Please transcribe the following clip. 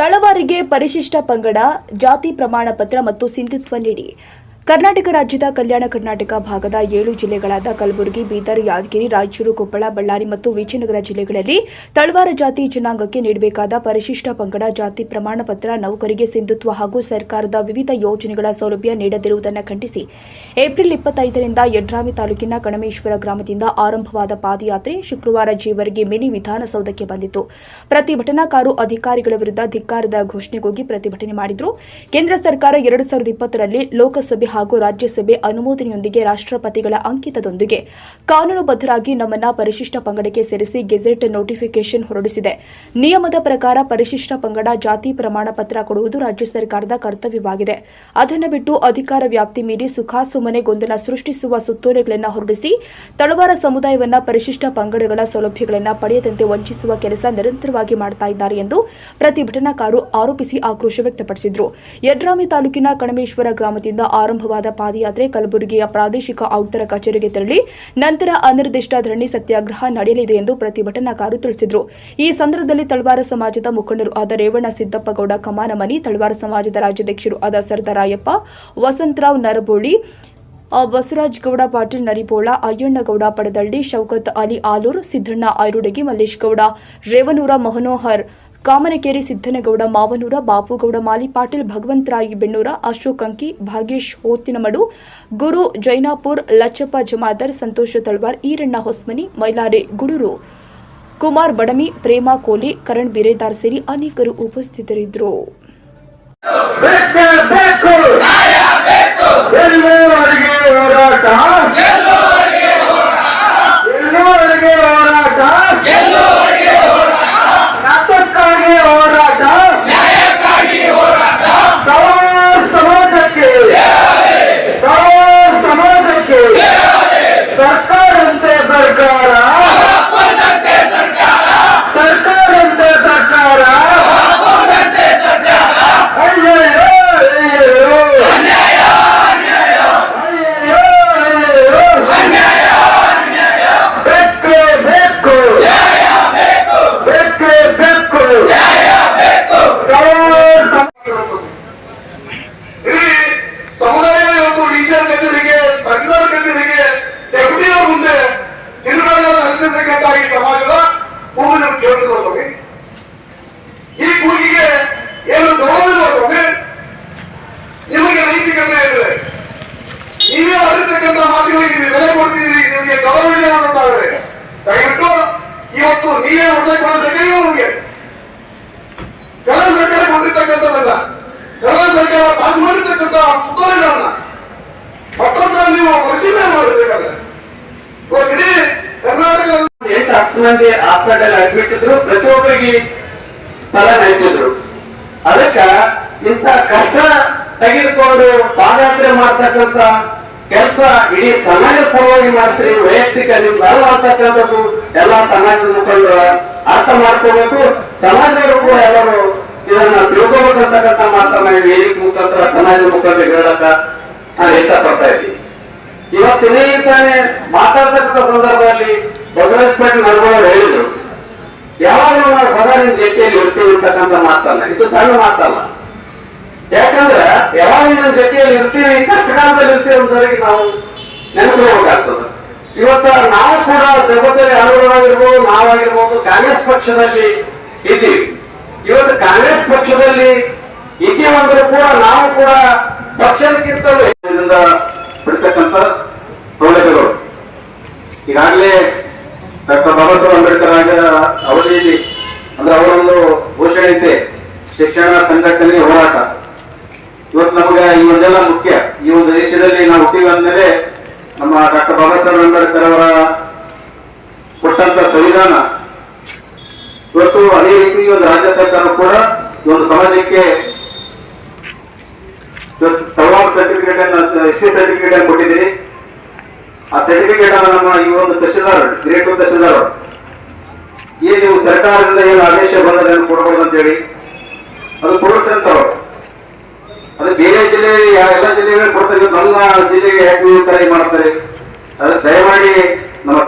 ತಳವಾರಿಗೆ ಪರಿಶಿಷ್ಟ ಪಂಗಡ ಜಾತಿ ಪ್ರಮಾಣ ಪತ್ರ ಮತ್ತು ಸಿಂಧುತ್ವ ನೀಡಿ. ಕರ್ನಾಟಕ ರಾಜ್ಯದ ಕಲ್ಯಾಣ ಕರ್ನಾಟಕ ಭಾಗದ ಏಳು ಜಿಲ್ಲೆಗಳಾದ ಕಲಬುರಗಿ, ಬೀದರ್, ಯಾದಗಿರಿ, ರಾಯಚೂರು, ಕೊಪ್ಪಳ, ಬಳ್ಳಾರಿ ಮತ್ತು ವಿಜಯನಗರ ಜಿಲ್ಲೆಗಳಲ್ಲಿ ತಳವಾರ ಜಾತಿ ಜನಾಂಗಕ್ಕೆ ನೀಡಬೇಕಾದ ಪರಿಶಿಷ್ಟ ಪಂಗಡ ಜಾತಿ ಪ್ರಮಾಣ ಪತ್ರ, ನೌಕರಿಗೆ ಸಿಂಧುತ್ವ ಹಾಗೂ ಸರ್ಕಾರದ ವಿವಿಧ ಯೋಜನೆಗಳ ಸೌಲಭ್ಯ ನೀಡದಿರುವುದನ್ನು ಖಂಡಿಸಿ ಏಪ್ರಿಲ್ ಇಪ್ಪತ್ತೈದರಿಂದ ಯಡ್ರಾಮಿ ತಾಲೂಕಿನ ಕಣಮೇಶ್ವರ ಗ್ರಾಮದಿಂದ ಆರಂಭವಾದ ಪಾದಯಾತ್ರೆ ಶುಕ್ರವಾರ ಜೀವರಿಗೆ ಮಿನಿ ವಿಧಾನಸೌಧಕ್ಕೆ ಬಂದಿತು ಪ್ರತಿಭಟನಾಕಾರು ಅಧಿಕಾರಿಗಳ ವಿರುದ್ಧ ಧಿಕ್ಕಾರದ ಘೋಷಣೆಗೋಗಿ ಪ್ರತಿಭಟನೆ ಮಾಡಿದ್ರು. ಕೇಂದ್ರ ಸರ್ಕಾರ ಎರಡು ಸಾವಿರದ ಇಪ್ಪತ್ತರಲ್ಲಿ ಲೋಕಸಭೆ ಹಾಗೂ ರಾಜ್ಯಸಭೆ ಅನುಮೋದನೆಯೊಂದಿಗೆ ರಾಷ್ಟ್ರಪತಿಗಳ ಅಂಕಿತದೊಂದಿಗೆ. ಕಾನೂನುಬದ್ಧರಾಗಿ ನಮ್ಮನ್ನ ಪರಿಶಿಷ್ಟ ಪಂಗಡಕ್ಕೆ ಸೇರಿಸಿ ಗೆಜೆಟ್ ನೋಟಿಫಿಕೇಶನ್ ಹೊರಡಿಸಿದೆ. ನಿಯಮದ ಪ್ರಕಾರ ಪರಿಶಿಷ್ಟ ಪಂಗಡ ಜಾತಿ ಪ್ರಮಾಣ ಪತ್ರ ಕೊಡುವುದು ರಾಜ್ಯ ಸರ್ಕಾರದ ಕರ್ತವ್ಯವಾಗಿದೆ. ಅದನ್ನು ಬಿಟ್ಟು ಅಧಿಕಾರ ವ್ಯಾಪ್ತಿ ಮೀರಿ ಸುಖಾಸುಮನೆ ಗೊಂದಲ ಸೃಷ್ಟಿಸುವ ಸುತ್ತೋಲೆಗಳನ್ನು ಹೊರಡಿಸಿ ತಳವಾರ ಸಮುದಾಯವನ್ನ ಪರಿಶಿಷ್ಟ ಪಂಗಡಗಳ ಸೌಲಭ್ಯಗಳನ್ನು ಪಡೆಯದಂತೆ ವಂಚಿಸುವ ಕೆಲಸ ನಿರಂತರವಾಗಿ ಮಾಡ್ತಾ ಇದ್ದಾರೆ ಎಂದು ಪ್ರತಿಭಟನಾಕಾರರು ಆರೋಪಿಸಿ ಆಕ್ರೋಶ ವ್ಯಕ್ತಪಡಿಸಿದರು. ಯಡ್ರಾಮಿ ತಾಲೂಕಿನ ಕಣಮೇಶ್ವರ ಗ್ರಾಮದಿಂದ ಆರಂಭವಾದ ಪಾದಯಾತ್ರೆ ಕಲಬುರಗಿಯ ಪ್ರಾದೇಶಿಕ ಆಯುಕ್ತರ ಕಚೇರಿಗೆ ತೆರಳಿ ನಂತರ ಅನಿರ್ದಿಷ್ಟ ಧರಣಿ ಸತ್ಯಾಗ್ರಹ ನಡೆಯಲಿದೆ ಎಂದು ಪ್ರತಿಭಟನಾಕಾರರು ತಿಳಿಸಿದರು. ಈ ಸಂದರ್ಭದಲ್ಲಿ ತಳವಾರ ಸಮಾಜದ ಮುಖಂಡರು ಆದ ರೇವಣ್ಣ ಸಿದ್ದಪ್ಪಗೌಡ ಕಮಾನಮನಿ ತಳವಾರ ಸಮಾಜದ ರಾಜ್ಯಾಧ್ಯಕ್ಷರು ಆದ ಸರ್ದಾರಾಯಪ್ಪ ವಸಂತರಾವ್ ನರಬೋಳಿ ಆ, ಬಸವರಾಜ್ ಗೌಡ ಪಾಟೀಲ್ ನರಿಪೋಳ ಅಯ್ಯಣ್ಣಗೌಡ ಪಡದಳ್ಳಿ ಶೌಕತ್ ಅಲಿ ಆಲೂರ್ ಸಿದ್ದಣ್ಣ ಐರುಡಗಿ ಮಲ್ಲೇಶ್ ಗೌಡ ರೇವನೂರ ಮಹನೋಹರ್ ಕಾಮನಕೇರಿ ಸಿದ್ದನಗೌಡ ಮಾವನೂರ ಬಾಪುಗೌಡ ಮಾಲಿ ಪಾಟೀಲ್ ಭಗವಂತರಾಯಿ ಬೆಣ್ಣೂರ ಅಶೋಕ್ ಅಂಕಿ ಭಾಗೇಶ್ ಹೋತಿನಮಡು ಗುರು ಜೈನಾಪುರ್ ಲಚ್ಚಪ್ಪ ಜಮಾದರ್ ಸಂತೋಷ ತಳ್ವಾರ್ ಈರಣ್ಣ ಹೊಸ್ಮನಿ ಮೈಲಾರೆ ಗುಡೂರು ಕುಮಾರ್ ಬಡಮಿ ಪ್ರೇಮಾ ಕೋಲಿ ಕರಣ್ ಬಿರೇದಾರ್ ಸೇರಿ ಅನೇಕರು ಉಪಸ್ಥಿತರಿದ್ದರು. ಬೇಕೇ ಬೇಕು ಎಲ್ಲಿವರೆಗೆ ಹೋರಾಟ ಎಲ್ಲಿವರೆಗೆ ಹೋರಾಟ ನ್ಯಾಯಕ್ಕಾಗಿ ಹೋರಾಟ ತಳವಾರ ಸಮಾಜಕ್ಕೆ ತಳವಾರ ಸಮಾಜಕ್ಕೆ ಸರ್ಕಾರಂತೆ ಸರ್ಕಾರ ಸರ್ಕಾರಂತೆ ಸರ್ಕಾರ ಅಯ್ಯಯ್ಯೋ, ಅಯ್ಯಯ್ಯೋ. ಅಯ್ಯಯ್ಯೋ, ಅಯ್ಯಯ್ಯೋ. ಬೇಕೇ ಬೇಕು ಬೇಕೇ ಬೇಕು ತಳವಾರ ಸಮ- ಇಡೀ ಸಮುದಾಯ ಇವತ್ತು ಡಿಸಿಎಲ್ ಕಚೇರಿಗೆ ತಹಸೀಲ್ದಾರ್ ಕಚೇರಿಗೆ ಡೆಪ್ಯೂಟಿಯವರ ಮುಂದೆ ಈ ಸಮಾಜದ ಕೂಗನ್ನು ಕೇಳಿದ್ರೆ ಈ ಕೂಗಿಗೆ ಏನು ನೋಡಿದ್ರೆ ನಿಮಗೆ ನೈತಿಕತೆ ಇದೆ. ನೀವೇ ಅರಿತಕ್ಕಂಥ ಮಾತುಗಳಿಗೆ ನೀವು ಬೆಲೆ ಕೊಡ್ತಿದ್ದೀರಿ ನಿಮಗೆ ಗೌರವ ಇಲ್ಲ ಅನ್ನೋದಾದ್ರೆ ದಯವಿಟ್ಟು ಇವತ್ತು ನೀವೇ ಹೊಡೆದ ಕೊಡೋದಕ್ಕೆ ನಿಮಗೆ. ಕಳೆದ ಸರ್ಕಾರ ಕೊಟ್ಟಿರ್ತಕ್ಕಂಥದ್ದಲ್ಲ. ಕಳೆದ ಸರ್ಕಾರ ಪಾಸ್ ಮಾಡಿರ್ತಕ್ಕಂಥ ಸುತ್ತೋಲೆಗಳನ್ನ ಹಾಸ್ಪಿಟಲ್ ಅಡ್ಮಿಟ್ ಇದ್ರು ಪ್ರತಿಯೊಬ್ಬರಿಗೆ ಸಲ ನಡೆಸಿದ್ರು ಅದಕ್ಕ ಇಂಥ ಕಷ್ಟ ತೆಗೆದುಕೊಂಡು ಪಾದಯಾತ್ರೆ ಮಾಡ್ತಕ್ಕಂಥ ಕೆಲಸ ಇಡೀ ಸಮಾಜ ಸಲುವಾಗಿ ಮಾಡ್ತೀರಿ, ವೈಯಕ್ತಿಕ ನಿಮ್ಗೆ ಅಲ್ಲ ಎಲ್ಲ ಸಮಾಜದ ಮುಖಂಡರು ಅರ್ಥ ಮಾಡ್ಕೋಬೇಕು. ಸಮಾಜದವರು ಕೂಡ ಎಲ್ಲರೂ ಇದನ್ನ ತಿಳ್ಕೋಬೇಕಂತಕ್ಕಂಥ ಮಾತನ್ನ ವೇದಿಕೆ ಮುಖಾಂತರ ಸಮಾಜ ಮುಖಂಡರಿಗೆ ಹೇಳಕ್ಕ ನಾನು ಇಷ್ಟಪಡ್ತಾ ಇದ್ದೀನಿ. ಇವತ್ತಿನ ತಾನೇ ಮಾತಾಡ್ತಕ್ಕಂಥ ಸಂದರ್ಭದಲ್ಲಿ ಪಾಟೀಲ್ ನರ್ಗೋಳವ್ರು ಹೇಳಿದ್ರು. ಯಾವಾಗ ನಾವು ಸದಾ ನಿಮ್ ಜೊತೆಯಲ್ಲಿ ಇರ್ತೀವಿ ಅಂತಕ್ಕಂಥ ಮಾತಲ್ಲ. ಇದು ಸಣ್ಣ ಮಾತಲ್ಲ. ಯಾಕಂದ್ರೆ ಯಾವಾಗ ನಿಮ್ ಜೊತೆಯಲ್ಲಿ ಇರ್ತೀವಿ ಕಷ್ಟಕಾಲದಲ್ಲಿ ಇರ್ತೀವಿ ಅಂತವರಿಗೆ ನಾವು ನೆನೆಸ್ಕೋಬೇಕಾಗ್ತದೆ ಇವತ್ತ ನಾವು ಕೂಡ ಸಭದಲ್ಲಿ ಅನುಗುಣವಾಗಿರ್ಬೋದು ನಾವಾಗಿರ್ಬೋದು, ಕಾಂಗ್ರೆಸ್ ಪಕ್ಷದಲ್ಲಿ ಇದ್ದೀವಿ. ಇವತ್ತು ಕಾಂಗ್ರೆಸ್ ಪಕ್ಷದಲ್ಲಿ ಇದ್ದೀವಂದ್ರೂ ಕೂಡ ನಾವು ಕೂಡ ಪಕ್ಷದಕ್ಕಿಂತಲೂ ಬಿಡ್ತಕ್ಕಂಥ ಸೌಲಭ್ಯಗಳು ಈಗಾಗಲೇ ಬಾಬಾ ಸಾಹೇಬ್ ಅಂಬೇಡ್ಕರ್ ಅವರ ಅವಧಿಯಲ್ಲಿ, ಅಂದ್ರೆ ಅವರೊಂದು ಘೋಷಣೆ ಇದೆ ಶಿಕ್ಷಣ ಸಂಘಟನೆ ಹೋರಾಟ. ಇವತ್ತು ನಮಗೆ ಒಂದೆಲ್ಲ ಮುಖ್ಯ. ಈ ಒಂದು ದೇಶದಲ್ಲಿ ನಾವು ಹುಟ್ಟಿವಿ ಅಂದಮೇಲೆ ನಮ್ಮ ಡಾಕ್ಟರ್ ಬಾಬಾ ಸಾಹೇಬ್ ಅಂಬೇಡ್ಕರ್ ಅವರ ಕೊಟ್ಟಂತ ಸಂವಿಧಾನ, ಇವತ್ತು ಅದೇ ರೀತಿ ಒಂದು ರಾಜ್ಯ ಸರ್ಕಾರ ಕೂಡ ಒಂದು ಸಮಾಜಕ್ಕೆ ಸರ್ಟಿಫಿಕೇಟ್ ಅನ್ನ ಎಸ್ ಸರ್ಟಿಫಿಕೇಟ್ ಸರ್ಟಿಫಿಕೇಟ್ ಅನ್ನು ನಮ್ಮ ಈ ಒಂದು ತಹಶೀಲ್ದಾರ್, ಗ್ರೇಟ್ ಟು ತಹಶೀಲ್ದಾರ್ ನೀವು ಸರ್ಕಾರದಿಂದ ಏನು ಆದೇಶ ಬಂದರೆ ಕೊಡಬಹುದು ಅಂತ ಹೇಳಿ ಅದು ಅವರು. ಅದು ಬೇರೆ ಜಿಲ್ಲೆ ಎಲ್ಲ ಜಿಲ್ಲೆಗಳು ಕೊಡ್ತಾರೆ. ನಮ್ಮ ಜಿಲ್ಲೆಗೆ ಯಾಕೆ ಈ ತರ ಮಾಡ್ತಾರೆ? ಅದು ದಯಮಾಡಿ ನಮ್ಮ